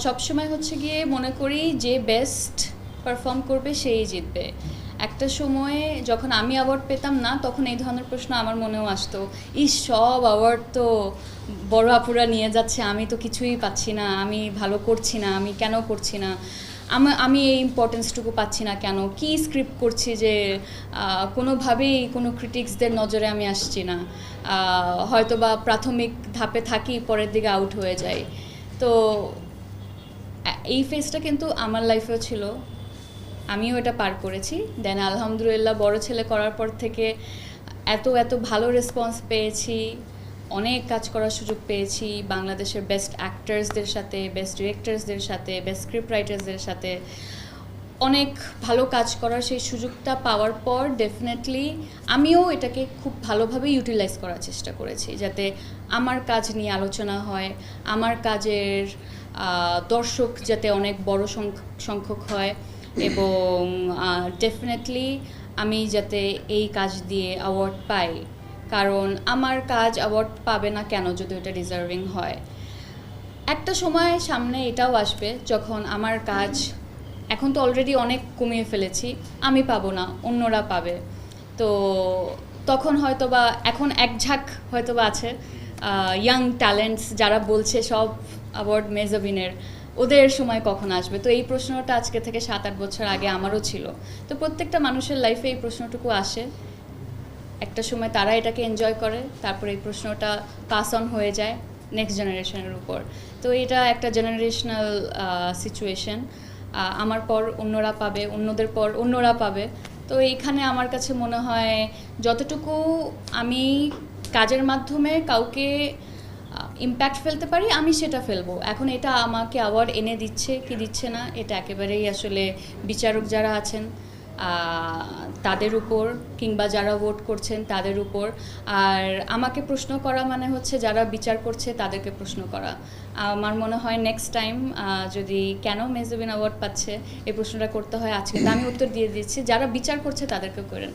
সবসময় হচ্ছে গিয়ে মনে করি যে বেস্ট পারফর্ম করবে সেই জিতবে। একটা সময়ে যখন আমি অ্যাওয়ার্ড পেতাম না, তখন এই ধরনের প্রশ্ন আমার মনেও আসতো এই সব অ্যাওয়ার্ড তো বড় আপুরা নিয়ে যাচ্ছে, আমি তো কিছুই পাচ্ছি না, আমি ভালো করছি না, আমি কেন করছি না? আমা- আমি এই ইম্পর্টেন্সটুকু পাচ্ছি না কেন? কি স্ক্রিপ্ট করছি যে কোনোভাবেই কোনো ক্রিটিক্সদের নজরে আমি আসছি না। হয়তো বা প্রাথমিক ধাপে থাকি, পরের দিকে আউট হয়ে যাই। তো এই ফেজটা কিন্তু আমার লাইফেও ছিল। আমিও এটা পার করেছি। দেন আলহামদুলিল্লাহ বড় ছেলে করার পর থেকে এত এত ভালো রেসপন্স পেয়েছি। অনেক কাজ করার সুযোগ পেয়েছি। বাংলাদেশের বেস্ট অ্যাক্টার্সদের সাথে বেস্ট ডিরেক্টার্সদের সাথে বেস্ট স্ক্রিপ্ট রাইটার্সদের সাথে। অনেক ভালো কাজ করার সেই সুযোগটা পাওয়ার পর ডেফিনেটলি আমিও এটাকে খুব ভালোভাবে ইউটিলাইজ করার চেষ্টা করেছি যাতে আমার কাজ নিয়ে আলোচনা হয়, আমার কাজের দর্শক যাতে অনেক বড় সংখ- সংখ্যক হয় এবং ডেফিনেটলি আমি যাতে এই কাজ দিয়ে অ্যাওয়ার্ড পাই। কারণ আমার কাজ অ্যাওয়ার্ড পাবে না কেন যদি ওটা ডিজার্ভিং হয়? একটা সময় সামনে এটাও আসবে যখন আমার কাজ এখন তো অলরেডি অনেক কমিয়ে ফেলেছি। আমি পাবো না, অন্যরা পাবে। তো তখন হয়তো বা এখন এক ঝাঁক হয়তো বা আছে ইয়াং ট্যালেন্টস যারা বলছে সব অ্যাওয়ার্ড মেজাবিনের ওদের সময় কখন আসবে? তো এই প্রশ্নটা আজকে থেকে সাত আট বছর আগে আমারও ছিল। তো প্রত্যেকটা মানুষের লাইফে এই প্রশ্নটুকু আসে। একটা সময় তারা এটাকে এনজয় করে, তারপরে এই প্রশ্নটা পাস অন হয়ে যায় নেক্সট জেনারেশনের উপর। তো এটা একটা জেনারেশনাল সিচুয়েশন আমার পর অন্যরা পাবে, অন্যদের পর অন্যরা পাবে। তো এইখানে আমার কাছে মনে হয় যতটুকু আমি কাজের মাধ্যমে কাউকে ইম্প্যাক্ট ফেলতে পারি, আমি সেটা ফেলব। এখন এটা আমাকে অ্যাওয়ার্ড এনে দিচ্ছে কি দিচ্ছে না, এটা একেবারেই আসলে বিচারক যারা আছেন তাদের উপর কিংবা যারা ভোট করছেন তাদের উপর। আর আমাকে প্রশ্ন করা মানে হচ্ছে যারা বিচার করছে তাদেরকে প্রশ্ন করা। আমার মনে হয় নেক্সট টাইম যদি কেন মেজবিন অ্যাওয়ার্ড পাচ্ছে, এই প্রশ্নটা করতে হয় আজকে। আমি উত্তর দিয়ে দিচ্ছি, যারা বিচার করছে তাদেরকে করেন।